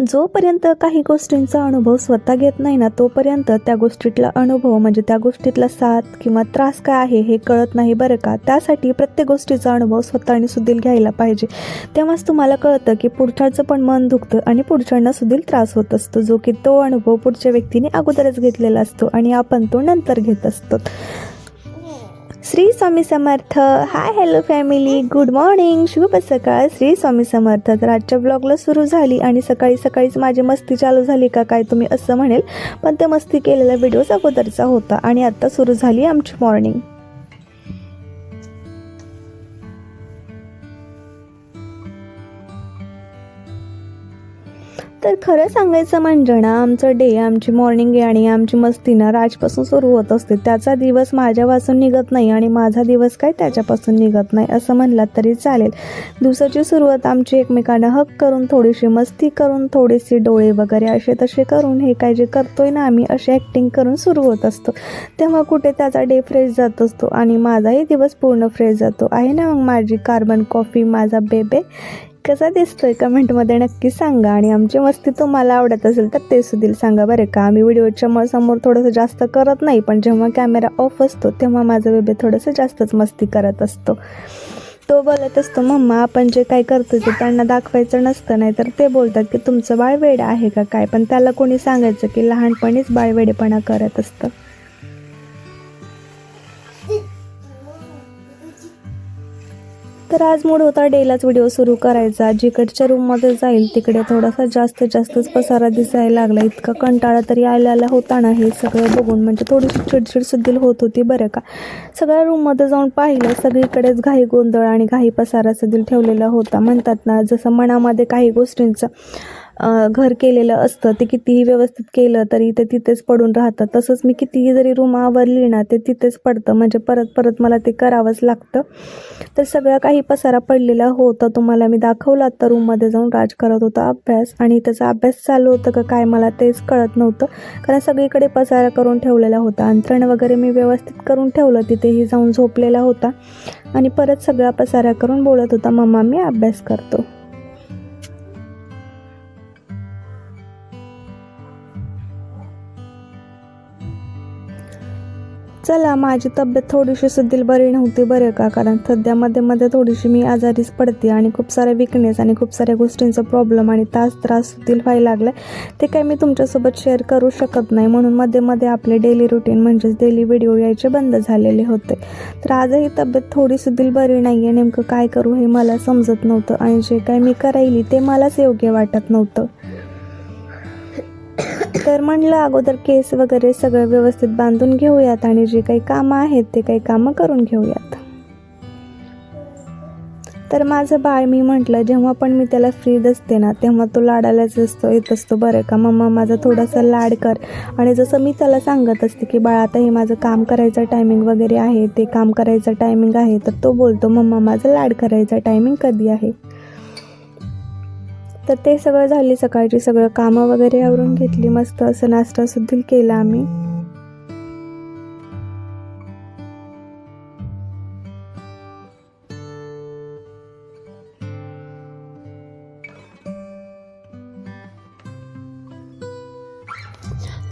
जोपर्यंत काही गोष्टींचा अनुभव स्वतः घेत नाही ना तोपर्यंत त्या गोष्टीतला अनुभव म्हणजे त्या गोष्टीतला साथ किंवा त्रास काय आहे हे कळत नाही बरं का? त्यासाठी प्रत्येक गोष्टीचा अनुभव स्वतःने सुधील घ्यायला पाहिजे. तेव्हाच तुम्हाला कळतं की पुढच्याचं पण मन दुखतं आणि पुढच्यांना सुधील त्रास होत असतो जो की तो अनुभव पुढच्या व्यक्तीने अगोदरच घेतलेला असतो आणि आपण तो नंतर घेत असतो. Shri Swami Samarth. Hi hello family good morning शुभ सकाळ. श्री स्वामी समर्थ. तर आजच्या ब्लॉगला सुरू झाली आणि सकाळी सकाळीच माझी मस्ती चालू झाली का काय तुम्ही असं म्हणेल. पण ते मस्ती केलेला व्हिडिओ अगोदरचा होता आणि आत्ता सुरू झाली आमची मॉर्निंग तर खरं सांगायचं म्हणजे ना आमचं डे आमची मॉर्निंग आणि आमची मस्ती ना राजपासून सुरू होत असते. त्याचा दिवस माझ्यापासून निघत नाही आणि माझा दिवस काय त्याच्यापासून निघत नाही असं म्हणलात तरी चालेल. दिवसाची सुरुवात आमची एकमेकांना हक करून थोडीशी मस्ती करून थोडीशी डोळे वगैरे असे तसे करून हे काय जे करतोय ना आम्ही अशी ॲक्टिंग करून सुरू होत असतो. तेव्हा कुठे त्याचा डे फ्रेश जात असतो आणि माझाही दिवस पूर्ण फ्रेश जातो. आहे ना मग माझी कार्बन कॉफी माझा बेबे कसा दिसतोय कमेंटमध्ये नक्की सांगा आणि आमची मस्ती तुम्हाला आवडत असेल तर ते सुद्धा सांगा बरं का. आम्ही व्हिडिओच्या समोर थोडंसं जास्त करत नाही पण जेव्हा कॅमेरा ऑफ असतो तेव्हा माझा बेबे थोडंसं जास्तच मस्ती करत असतो. तो बोलत असतो मम्मा आपण जे काय करतो ते त्यांना दाखवायचं नसतं नाही तर ते बोलतात की तुमचं बाळ वेड आहे का काय? पण त्याला कोणी सांगायचं की लहानपणीच बाळ वेडेपणा करत असतं. तर आज मूड होता डेलाच व्हिडिओ सुरू करायचा. जिकडच्या रूममध्ये जाईल तिकडे थोडासा जास्त जास्तच पसारा दिसायला लागला. इतका कंटाळा तरी आलेला होता ना हे सगळं बघून. म्हणजे थोडीशी चिडचिड सुद्धा होत होती बरं का. सगळ्या रूममध्ये जाऊन पाहिलं सगळीकडेच घाई गोंधळ आणि घाई पसारा सुद्धा ठेवलेला होता. म्हणतात ना जसं मनामध्ये काही गोष्टींचं घर केलेलं असतं ते कितीही व्यवस्थित केलं तरी ते तिथेच पडून राहतं. तसंच मी कितीही जरी रूम आवरली ना ते तिथेच पडतं. म्हणजे परत परत मला ते करावंच लागतं. तर सगळं काही पसारा पडलेला होता. तुम्हाला मी दाखवला आता रूममध्ये जाऊन राज करत होता अभ्यास. आणि त्याचा अभ्यास चालू होतं का काय मला तेच कळत नव्हतं. कारण सगळीकडे पसारा करून ठेवलेला होता. अंतरण वगैरे मी व्यवस्थित करून ठेवलं. तिथेही जाऊन झोपलेला होता. आणि परत सगळा पसारा करून बोलत होता मम्मा मी अभ्यास करतो. चला माझी तब्येत थोडीशी सुद्धा बरी नव्हती बरं का? कारण सध्या मध्ये मध्ये थोडीशी मी आजारीच पडते आणि खूप सारे विकनेस आणि खूप साऱ्या गोष्टींचा प्रॉब्लेम आणि तास त्रास सुद्धा व्हायला लागला ते काय मी तुमच्यासोबत शेअर करू शकत नाही. म्हणून मध्ये मध्ये आपले डेली रुटीन म्हणजेच डेली व्हिडिओ यायचे बंद झालेले होते. तर आजही तब्येत थोडी सुद्धा बरी नाही आहे नेमकं काय करू हे मला समजत नव्हतं आणि जे काय मी करायली ते मलाच योग्य वाटत नव्हतं. तर म्हणलं अगोदर केस वगैरे सगळं व्यवस्थित बांधून घेऊयात आणि जे काही कामं आहेत ते काही कामं करून घेऊयात. तर माझं बाळ मी म्हटलं जेव्हा पण मी त्याला फ्री असते ना तेव्हा तो लाडालाच असतो येत असतो बरं का मम्मा माझा थोडासा लाड कर. आणि जसं मी त्याला सांगत असते की बाळ आता हे माझं काम करायचं टायमिंग वगैरे आहे ते काम करायचं टायमिंग आहे तर तो बोलतो मम्मा माझं लाड करायचा टायमिंग कधी आहे? तर ते सगळं झाली सकाळची सगळं कामं वगैरे आवरून घेतली. मस्त असं नाश्ता सुद्धा केला आम्ही.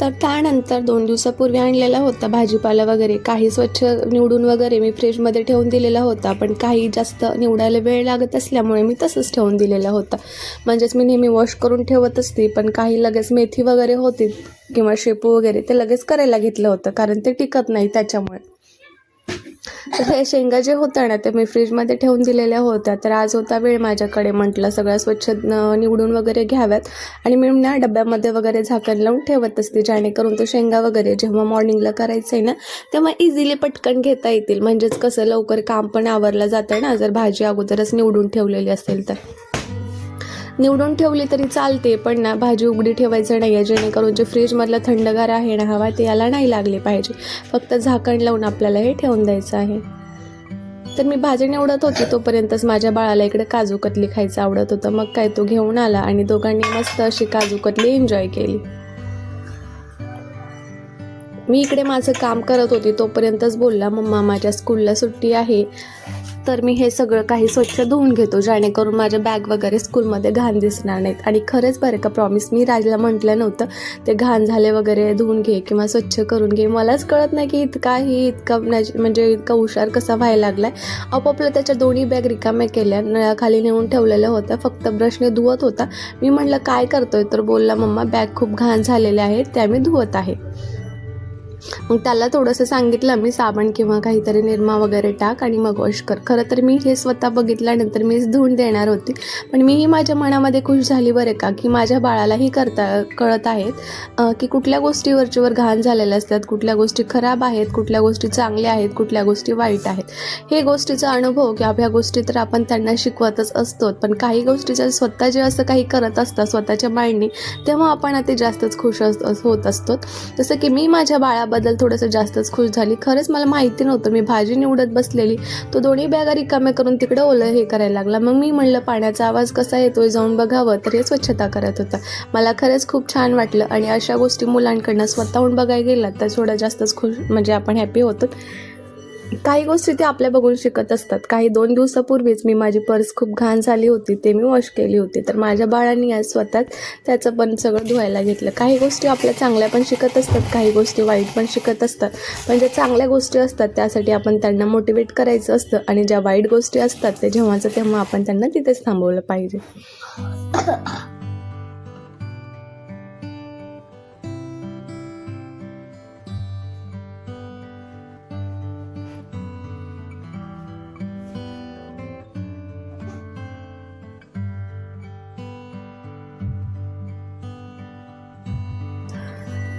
तर त्यानंतर दोन दिवसापूर्वी आणलेला होता भाजीपाला वगैरे. काही स्वच्छ निवडून वगैरे मी फ्रीजमध्ये ठेवून दिलेला होता पण काही जास्त निवडायला वेळ लागत असल्यामुळे मी तसंच ठेवून दिलेला होता. म्हणजेच मी नेहमी वॉश करून ठेवत असते पण काही लगेच मेथी वगैरे होती किंवा शेपू वगैरे ते लगेच करायला घेतलं होतं कारण ते टिकत नाही त्याच्यामुळे. तर हे शेंगा जे होत्या ना ते मी फ्रीजमध्ये ठेवून दिलेल्या होत्या. तर आज होता वेळ माझ्याकडे म्हटलं सगळ्या स्वच्छ निवडून वगैरे घ्याव्यात. आणि मी ना डब्यामध्ये वगैरे झाकण लावून ठेवत असते जेणेकरून तो शेंगा वगैरे जेव्हा मॉर्निंगला करायचं आहे ना तेव्हा इझिली पटकन घेता येतील. म्हणजेच कसं लवकर काम पण आवरलं जातं ना जर भाजी अगोदरच निवडून ठेवलेली असेल तर. निवडून ठेवली तरी चालते पण ना भाजी उघडी ठेवायचं नाही आहे जेणेकरून जे फ्रीजमधलं थंडगार आहे ना हवा ते याला नाही लागली पाहिजे. फक्त झाकण लावून आपल्याला हे ठेवून द्यायचं आहे. तर मी भाजी निवडत होती तोपर्यंतच माझ्या बाळाला इकडे काजू कतली खायचं आवडत होतं. मग काय तो घेऊन आला आणि दोघांनी मस्त अशी काजू कतली एन्जॉय केली. मी इकडे माझं काम करत होती तोपर्यंतच बोलला मम्मा माझ्या स्कूलला सुट्टी आहे. तर मी हे सगळं काही स्वच्छ धुवून घेतो जेणेकरून माझ्या बॅग वगैरे स्कूलमध्ये घाण दिसणार नाहीत. आणि खरंच बरं का प्रॉमिस मी राजला म्हटलं नव्हतं ते घाण झाले वगैरे धुवून घे किंवा स्वच्छ करून घे. मलाच कळत नाही की इतका ही इतका म्हणजे, म्हणजे इतका हुशार कसा व्हायला लागलाय. आपापलं त्याच्या दोन्ही बॅग रिकाम्या केल्या नळाखाली नेऊन ठेवलेल्या होत्या फक्त ब्रशने धुवत होता. मी म्हटलं काय करतोय? तर बोलला मम्मा बॅग खूप घाण झालेल्या आहेत त्या मी धुवत आहे. मग त्याला थोडंसं सांगितलं मी साबण किंवा काहीतरी निरमा वगैरे टाक आणि मग वॉश कर. खरं तर मी हे स्वतः बघितल्यानंतर मीच धुवून देणार होती. पण मीही माझ्या मनामध्ये खुश झाली बरं का की माझ्या बाळालाही करता कळत आहेत की कुठल्या गोष्टी वरचीवर घाण झालेल्या असतात कुठल्या गोष्टी खराब आहेत कुठल्या गोष्टी चांगल्या आहेत कुठल्या गोष्टी वाईट आहेत. हे गोष्टीचा अनुभव किंवा ह्या गोष्टी तर आपण त्यांना शिकवतच असतो पण काही गोष्टीचं स्वतः जे असं काही करत असतात स्वतःच्या माइंडने तेव्हा आपण आता जास्तच खुश होत असतो जसं की मी माझ्या बाळा त्याबद्दल थोडंसं जास्तच खुश झाली. खरंच मला माहिती नव्हतं. मी भाजी निवडत बसलेली. तो दोन्ही बॅगा रिकाम्या करून तिकडे ओलं हे करायला लागला. मग मी म्हणलं पाण्याचा आवाज कसा येतोय? जाऊन बघावं. तर हे स्वच्छता करत होता. मला खरंच खूप छान वाटलं आणि अशा गोष्टी मुलांकडनं स्वतःहून बघायला गेलात तर थोडं जास्तच खुश म्हणजे आपण हॅपी होतो. काही गोष्टी ते आपल्या बघून शिकत असतात. काही दोन दिवसापूर्वीच मी माझी पर्स खूप घाण झाली होती ते मी वॉश केली होती. तर माझ्या बाळांनी आज स्वतःच त्याचं पण सगळं धुवायला घेतलं. काही गोष्टी आपल्या चांगल्या पण शिकत असतात काही गोष्टी वाईट पण शिकत असतात. पण ज्या चांगल्या गोष्टी असतात त्यासाठी आपण त्यांना मोटिवेट करायचं असतं आणि ज्या वाईट गोष्टी असतात ते जेव्हाचं तेव्हा आपण त्यांना तिथेच थांबवलं पाहिजे.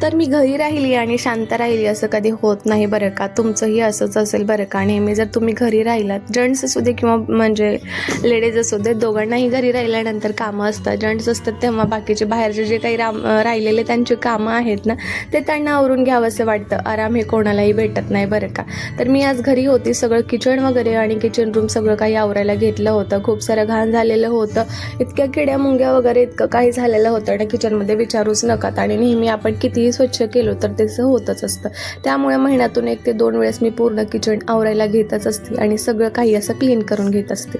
तर मी घरी राहिली आणि शांत राहिली. असं कधी होत नाही बरं का. तुमचंही असंच असेल बरं का. नेहमी जर तुम्ही घरी राहिलात जेंट्स असू दे किंवा म्हणजे लेडीज असू दे दोघांनाही घरी राहिल्यानंतर कामं असतात. जेंट्स असतात तेव्हा बाकीचे बाहेरचे जे काही राम राहिलेले त्यांची कामं आहेत ना ते त्यांना आवरून घ्यावं असं वाटतं. आराम हे कोणालाही भेटत नाही बरं का. तर मी आज घरी होती सगळं किचन वगैरे आणि किचन रूम सगळं काही आवरायला घेतलं होतं. खूप सारं घाण झालेलं होतं. इतक्या किड्या मुंग्या वगैरे इतकं काही झालेलं होतं आणि किचनमध्ये विचारूच नका. आणि नेहमी आपण कितीही स्वच्छ केलो तर त्याचं होतच असतं. त्यामुळे महिन्यातून एक ते दोन वेळेस मी पूर्ण किचन आवरायला घेतच असते आणि सगळं काही असं क्लीन करून घेत असते.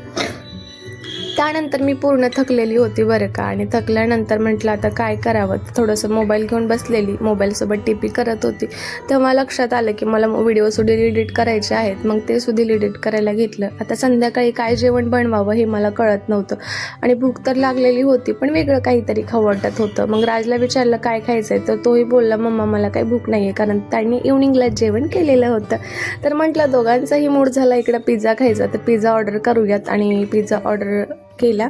त्यानंतर मी पूर्ण थकलेली होती बरं का. आणि थकल्यानंतर म्हटलं आता काय करावं? थोडंसं मोबाईल घेऊन बसलेली. मोबाईलसोबत टी पी करत होती. तेव्हा लक्षात आलं की मला व्हिडिओ सुद्धा एडिट करायचे आहेत. मग ते सुद्धा एडिट करायला घेतलं. आता संध्याकाळी काय जेवण बनवावं हे मला कळत नव्हतं. आणि भूक तर लागलेली होती पण वेगळं काहीतरी खाऊ वाटत होतं. मग राजला विचारलं काय खायचं आहे तर तोही बोलला मम्मा मला काही भूक नाही आहे कारण त्यांनी इव्हनिंगला जेवण केलेलं होतं. तर म्हटलं दोघांचाही मूड झाला इकडं पिझ्झा खायचा. तर पिझ्झा ऑर्डर करूयात. आणि पिझ्झा ऑर्डर केला.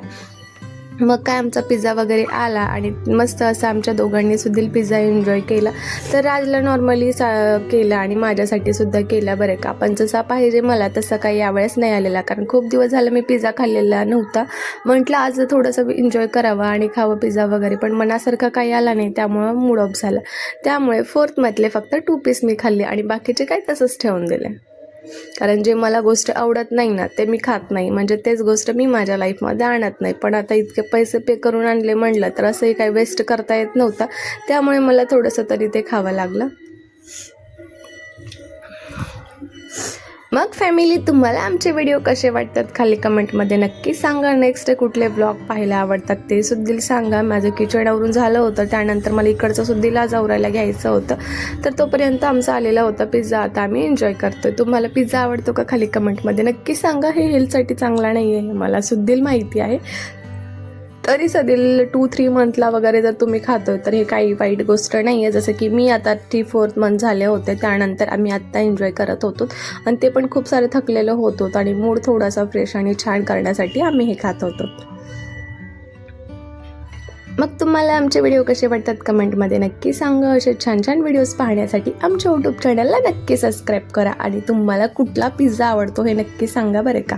मग काय आमचा पिझ्झा वगैरे आला आणि मस्त असं आमच्या दोघांनी सुद्धा पिझ्झा एन्जॉय केला. तर राजला नॉर्मली सा केला आणि माझ्यासाठी सुद्धा केला बरं का. पण जसा पाहिजे मला तसा काही यावेळेस नाही आलेला. कारण खूप दिवस झालं मी पिझ्झा खाल्लेला नव्हता. म्हटलं आज थोडंसं एन्जॉय करावं आणि खावं पिझ्झा वगैरे. पण मनासारखा काही आला नाही. त्यामुळं मूड ऑफ झाला. त्यामुळे फोर्थमधले फक्त टू पीस मी खाल्ले आणि बाकीचे काय तसंच ठेवून दिले. कारण जे मला गोष्ट आवडत नाही ना ते मी खात नाही. म्हणजे तेच गोष्ट मी माझ्या लाईफमध्ये आणत नाही. पण आता इतके पैसे पे करून आणले म्हणलं तर असंही काही वेस्ट करता येत नव्हतं. त्यामुळे मला थोडंसं तरी ते खावं लागलं. मग फॅमिली तुम्हाला आमचे व्हिडिओ कसे वाटतात खाली कमेंटमध्ये नक्की सांगा. नेक्स्ट कुठले ब्लॉग पाहायला आवडतात ते सुद्धा सांगा. माझं किचन झालं होतं त्यानंतर मला इकडचं सुद्धीला आवरायला घ्यायचं होतं. तर तोपर्यंत आमचा आलेला होता पिझ्झा आता आम्ही एन्जॉय करतोय. तुम्हाला पिझ्झा आवडतो का खाली कमेंटमध्ये नक्की सांगा. हे हेल्थसाठी चांगला नाही आहे मला सुद्धील माहिती आहे. तरी सदील टू थ्री मंथला वगैरे जर तुम्ही खातोय तर हे काही वाईट गोष्ट नाही आहे जसं की मी आता थ्री फोर्थ मंथ झाले होते त्यानंतर आम्ही आत्ता एन्जॉय करत होतो. आणि ते पण खूप सारे थकलेलं होत होतं आणि मूड थोडासा फ्रेश आणि छान करण्यासाठी आम्ही हे खात होतो. मग तुम्हाला आमचे व्हिडिओ कसे वाटतात कमेंटमध्ये नक्की सांगा. असे छान छान व्हिडिओज पाहण्यासाठी आमच्या यूट्यूब चॅनलला नक्की सबस्क्राईब करा. आणि तुम्हाला कुठला पिझ्झा आवडतो हे नक्की सांगा बरं का.